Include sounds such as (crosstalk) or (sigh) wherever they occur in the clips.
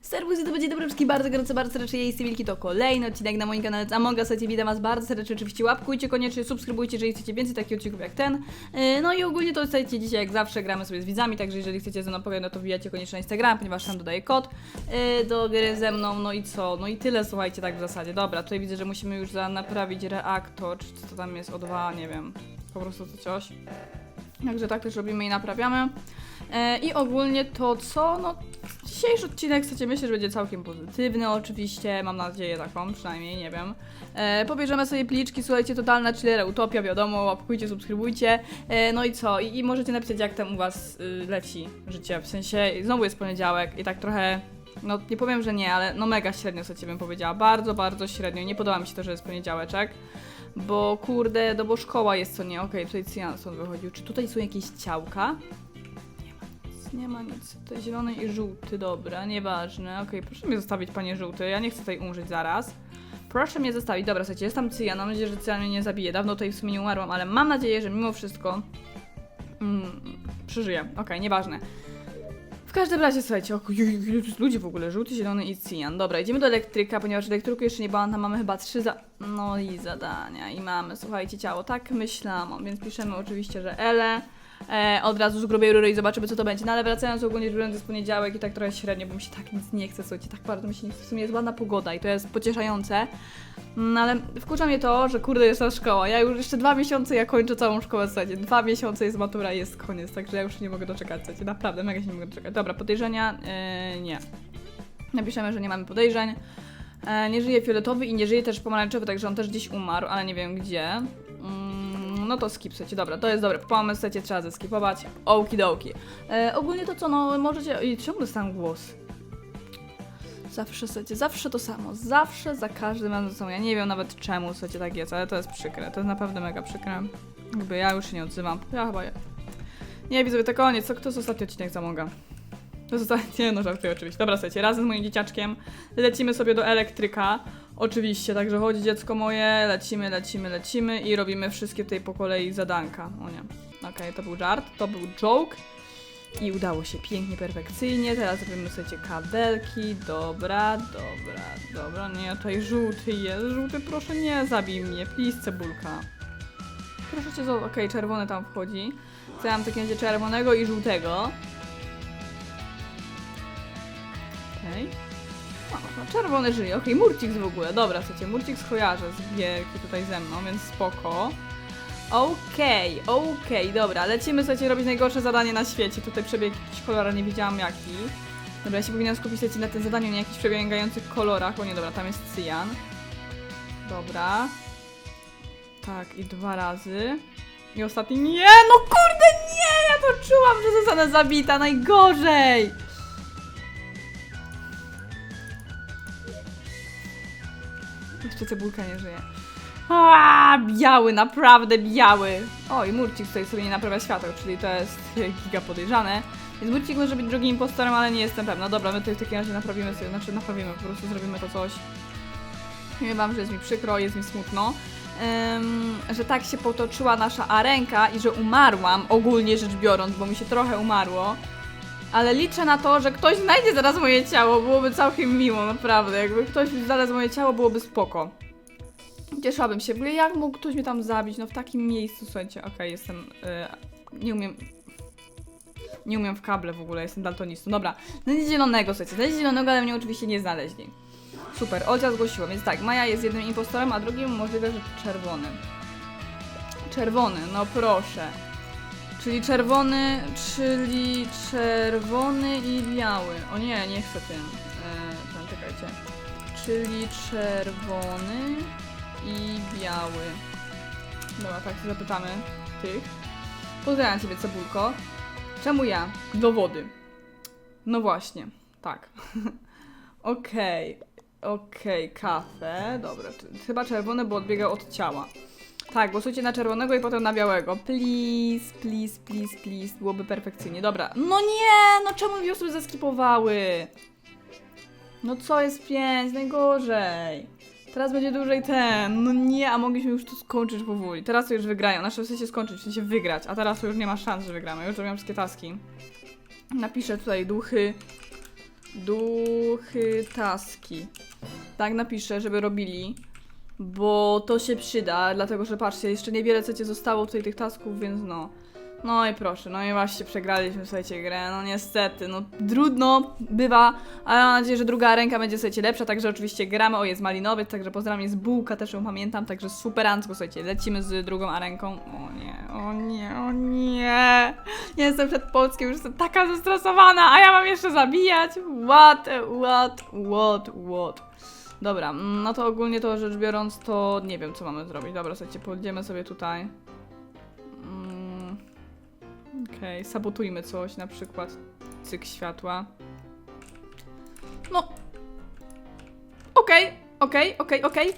Serwus, to będzie dobry wszystkim. Bardzo gorąco, bardzo serdecznie, jestem Wilki, to kolejny odcinek na moim kanale Among Us, witam was bardzo serdecznie, oczywiście łapkujcie koniecznie, subskrybujcie, jeżeli chcecie więcej takich odcinków jak ten, Yy, no i ogólnie to słuchajcie, dzisiaj jak zawsze gramy sobie z widzami, także jeżeli chcecie ze mną pogadać, no to wbijacie koniecznie na Instagram, ponieważ tam dodaję kod yy, do gry ze mną, no i co, no i tyle słuchajcie, tak w zasadzie, dobra, tutaj widzę, że musimy już za naprawić reaktor, czy co tam jest, O2, nie wiem, po prostu to coś, także tak też robimy i naprawiamy. E, I ogólnie to co, no dzisiejszy odcinek chcecie myślę, że będzie całkiem pozytywny oczywiście, mam nadzieję taką, przynajmniej, nie wiem. E, pobierzemy sobie pliczki, słuchajcie, totalna chillera, utopia, wiadomo, łapkujcie, subskrybujcie. E, no i co, I, i możecie napisać jak tam u was y, leci życie, w sensie znowu jest poniedziałek i tak trochę... No nie powiem, że nie, ale no mega średnio sobie bym powiedziała, bardzo, bardzo średnio, nie podoba mi się to, że jest poniedziałeczek. Bo kurde, no bo szkoła jest co nie, okej, tutaj Cyjan wychodził. Czy tutaj są jakieś ciałka? Nie ma nic. To zielony i żółty, dobra, nieważne. Okej, proszę mnie zostawić, panie żółty. Ja nie chcę tutaj umrzeć zaraz. Proszę mnie zostawić. Dobra, słuchajcie, jest tam cyjan. Mam nadzieję, że cyjan mnie nie zabije. Dawno tutaj w sumie nie umarłam, ale mam nadzieję, że mimo wszystko mm, przeżyję. Okej, nieważne. W każdym razie, słuchajcie, o, ilu w ogóle, żółty, zielony i cyjan. Dobra, idziemy do elektryka, ponieważ elektryku jeszcze nie byłam, tam mamy chyba trzy za... No i zadania. I mamy, słuchajcie, ciało. Tak myślałam, więc piszemy oczywiście, że Ele. E, od razu z grubej rury i zobaczymy, co to będzie. No ale wracając ogólnie biorąc, jest poniedziałek i tak trochę średnio, bo mi się tak nic nie chce, słuchajcie, tak bardzo mi się nie chce. W sumie jest ładna pogoda i to jest pocieszające. No ale wkurza mnie to, że kurde jest ta szkoła. Ja już jeszcze dwa miesiące ja kończę całą szkołę, słuchajcie. Dwa miesiące jest matura i jest koniec, także ja już nie mogę doczekać, słuchajcie. Naprawdę, mega się nie mogę doczekać. Dobra, podejrzenia? Yy, nie. Napiszemy, że nie mamy podejrzeń. E, nie żyje fioletowy i nie żyje też pomarańczowy, także on też gdzieś umarł, ale nie wiem gdzie. No to skip, słuchajcie, dobra, to jest dobre pomysł, słuchajcie, trzeba zeskipować. Okidoki. E, ogólnie to co, no możecie... I czemu dostałam głos? Zawsze, słuchajcie, zawsze to samo. Zawsze, za każdym razem to samo. Ja nie wiem nawet czemu, słuchajcie, tak jest, ale to jest przykre. To jest naprawdę mega przykre. Jakby ja już się nie odzywam. Ja chyba... Nie, widzowie, to koniec. Co, kto z ostatni odcinek zamoga? To jest ostatni... (laughs) Nie, no żartuję oczywiście. Dobra, słuchajcie, razem z moim dzieciaczkiem lecimy sobie do elektryka. Oczywiście, także chodzi dziecko moje, lecimy, lecimy, lecimy i robimy wszystkie tutaj po kolei zadanka. O nie. Okej, to był żart, to był joke. I udało się pięknie, perfekcyjnie. Teraz robimy sobie kabelki. Dobra, dobra, dobra. Nie, tutaj żółty jest. Żółty, proszę nie zabij mnie. Please, cebulka. Proszę cię, okej, czerwony tam wchodzi. Co ja mam w takim razie czerwonego i żółtego. No, czerwony żyje. Okej, Murcix w ogóle. Dobra, słuchajcie, Murcix kojarzę z gierki tutaj ze mną, więc spoko. Okej, okej, dobra, lecimy, słuchajcie, robić najgorsze zadanie na świecie. Tutaj przebieg jakiś kolor, ale nie wiedziałam jaki. Dobra, ja się powinnam skupić słuchajcie, na tym zadaniu, nie jakichś przebiegających kolorach. O nie, dobra, tam jest cyjan. Dobra. Tak, i dwa razy. I ostatni. Nie, no kurde, nie! Ja to czułam, że zostanę zabita. Najgorzej! Jeszcze cebulka nie żyje. A, biały, naprawdę biały. O, i Murcik tutaj sobie nie naprawia świateł, czyli to jest giga podejrzane. Więc Murcik może być drugim impostorem, ale nie jestem pewna. Dobra, my tutaj w takim razie naprawimy sobie, znaczy naprawimy, po prostu zrobimy to coś. Powiem wam, że jest mi przykro, jest mi smutno, em, że tak się potoczyła nasza arenka i że umarłam, ogólnie rzecz biorąc, bo mi się trochę umarło. Ale liczę na to, że ktoś znajdzie zaraz moje ciało, byłoby całkiem miło, naprawdę. Jakby ktoś znalazł moje ciało, byłoby spoko. Cieszyłabym się. W ogóle jak mógł ktoś mnie tam zabić? No w takim miejscu, słuchajcie, okej, jestem... y, nie umiem... Nie umiem w kable w ogóle, jestem daltonistą. Dobra, znaleźli zielonego, słuchajcie, znaleźli zielonego, ale mnie oczywiście nie znaleźli. Super, Olcia zgłosiła, więc tak, Maja jest jednym impostorem, a drugim możliwe, że czerwonym. Czerwony, no proszę. Czyli czerwony, czyli czerwony i biały. O nie, nie chcę tym. E, tam, czekajcie. Czyli czerwony i biały. Dobra, tak się zapytamy tych. Pozdrawiam Ciebie, Cebulko. Czemu ja? Do wody. No właśnie, tak. (laughs) Okej, okej, kafę. Dobra, czy- chyba czerwony, bo odbiega od ciała. Tak, głosujcie na czerwonego i potem na białego. Please, please, please, please. Byłoby perfekcyjnie. Dobra. No nie! No czemu dwie osoby zeskipowały? No co jest pięć? Najgorzej. Teraz będzie dłużej ten. No nie, a mogliśmy już to skończyć powoli. Teraz to już wygrają. Nasze sensie skończyć, w sensie wygrać. A teraz to już nie ma szans, że wygramy. Już zrobiłam wszystkie taski. Napiszę tutaj duchy. Duchy taski. Tak napiszę, żeby robili. Bo to się przyda, dlatego że patrzcie, jeszcze niewiele co cię zostało tutaj tych tasków, więc no. No i proszę, no i właśnie przegraliśmy, słuchajcie, grę, no niestety, no trudno, bywa, ale mam nadzieję, że druga ręka będzie, słuchajcie, lepsza, także oczywiście gramy, o jest malinowiec, także pozdrawiam, jest bułka, też ją pamiętam, także superancko, słuchajcie, lecimy z drugą arenką, o nie, o nie, o nie, jestem przed Polskiem, już jestem taka zestresowana, a ja mam jeszcze zabijać, what, what, what, what. Dobra, mm, no to ogólnie to rzecz biorąc, to nie wiem, co mamy zrobić. Dobra, słuchajcie, pójdziemy sobie tutaj. Mm, Okej, sabotujmy coś, na przykład cyk światła. No. Okej, okej, okej, okej.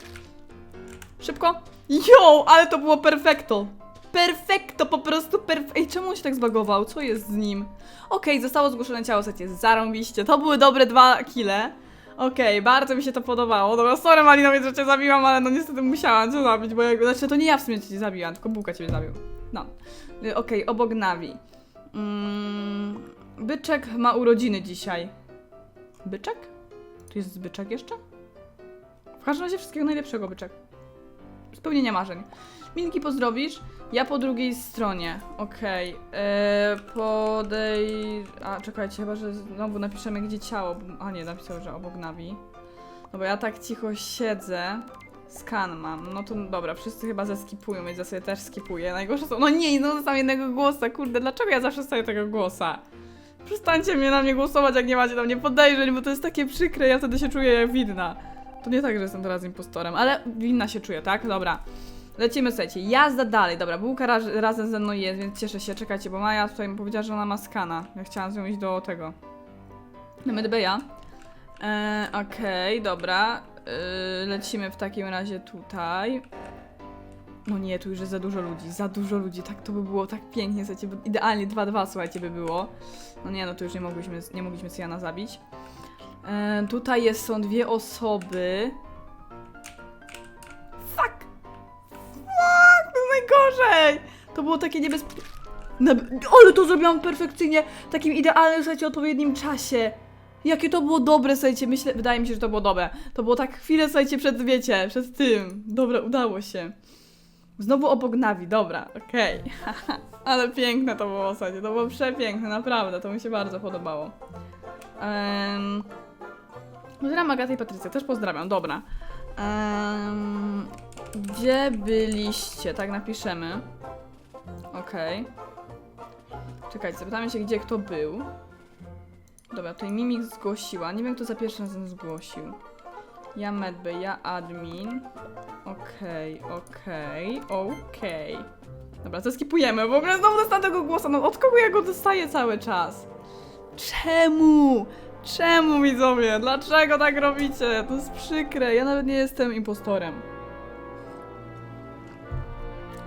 Szybko. Jo, ale to było perfekto. Perfekto, po prostu perfekto. Ej, czemu on się tak zbagował? Co jest z nim? Okej, zostało zgłoszone ciało, słuchajcie, zarąbiście. To były dobre dwa kile. Okej, bardzo mi się to podobało. Dobra, sorry Malinowiec, że cię zabiłam, ale no niestety musiałam cię zabić, bo jakby, znaczy to nie ja w sumie cię zabiłam, tylko Bułka ciebie zabił. No. Y, Okej, obok Nawi. Mm, byczek ma urodziny dzisiaj. Byczek? Tu jest byczek jeszcze? W każdym razie wszystkiego najlepszego, byczek. Spełnienia marzeń. Minki pozdrowisz? Ja po drugiej stronie. Okej. Okay. Podej... A, czekajcie, chyba, że znowu napiszemy, gdzie ciało. A nie, napisał, że obok Nawi. No bo ja tak cicho siedzę. Skan mam. No to dobra, wszyscy chyba zeskipują, więc ja sobie też skipuję. Najgorsze są... No nie, no dostałam jednego głosa. Kurde, dlaczego ja zawsze staję tego głosa? Przestańcie mnie na mnie głosować, jak nie macie na mnie podejrzeń, bo to jest takie przykre, ja wtedy się czuję jak winna. To nie tak, że jestem teraz impostorem, ale winna się czuję, tak? Dobra. Lecimy, słuchajcie, jazda dalej. Dobra, bułka raz, razem ze mną jest, więc cieszę się. Czekajcie, bo Maja tutaj mi powiedziała, że ona ma skana. Ja chciałam z nią iść do tego. Do Medbeja. E, Okej, dobra. E, lecimy w takim razie tutaj. No nie, tu już jest za dużo ludzi, za dużo ludzi. Tak to by było tak pięknie, słuchajcie, idealnie 2-2, słuchajcie, by było. No nie, no to już nie mogliśmy, nie mogliśmy Syjana zabić. E, tutaj jest, są dwie osoby. Fuck! Fuck! To najgorzej! To było takie niebezpieczne. Ale to zrobiłam perfekcyjnie, w takim idealnym, słuchajcie, odpowiednim czasie. Jakie to było dobre, słuchajcie, myślę, wydaje mi się, że to było dobre. To było tak chwilę, słuchajcie, przed, wiecie, przed tym. Dobra, udało się. Znowu obok Nawi, dobra, okej. (laughs) Ale piękne to było, słuchajcie, to było przepiękne, naprawdę, to mi się bardzo podobało. Um, pozdrawiam Agatę i Patrycję, też pozdrawiam, dobra. Em, gdzie byliście? Tak napiszemy. Okej. Czekajcie, zapytamy się, gdzie kto był. Dobra, tutaj Mimik zgłosiła. Nie wiem, kto za pierwszym razem zgłosił. Ja medby, ja admin. Okej, okej, okej. Dobra, to skipujemy. W ogóle znowu dostałam tego głosa. No od kogo ja go dostaję cały czas? Czemu? Czemu widzowie? Dlaczego tak robicie? To jest przykre. Ja nawet nie jestem impostorem.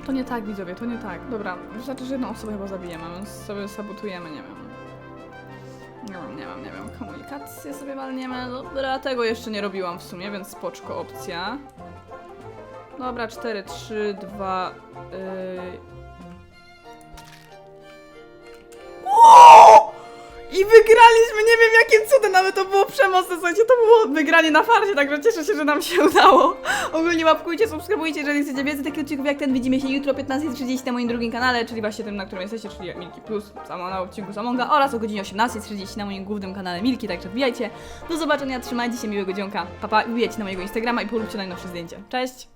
To nie tak, widzowie, to nie tak. Dobra, wystarczy, że jedną osobę chyba zabijemy, więc sobie sabotujemy, nie wiem. Nie wiem, nie wiem, nie wiem. Komunikację sobie walniemy. Dobra, tego jeszcze nie robiłam w sumie, więc spoczko opcja. Dobra, 4, 3, 2. Yy... I wygraliśmy, nie wiem jakim cudem, nawet to było przemocne, słuchajcie, to było wygranie na farcie, także cieszę się, że nam się (laughs) udało. Ogólnie łapkujcie, subskrybujcie, jeżeli chcecie więcej takich odcinków jak ten, widzimy się jutro o 15.30 na moim drugim kanale, czyli właśnie tym, na którym jesteście, czyli Milki Plus, samo na odcinku Samonga oraz o godzinie 18.30 na moim głównym kanale Milki, także wbijajcie. Do zobaczenia, trzymajcie się, miłego dzionka, papa, wbijajcie na mojego Instagrama i polubcie najnowsze zdjęcie. Cześć!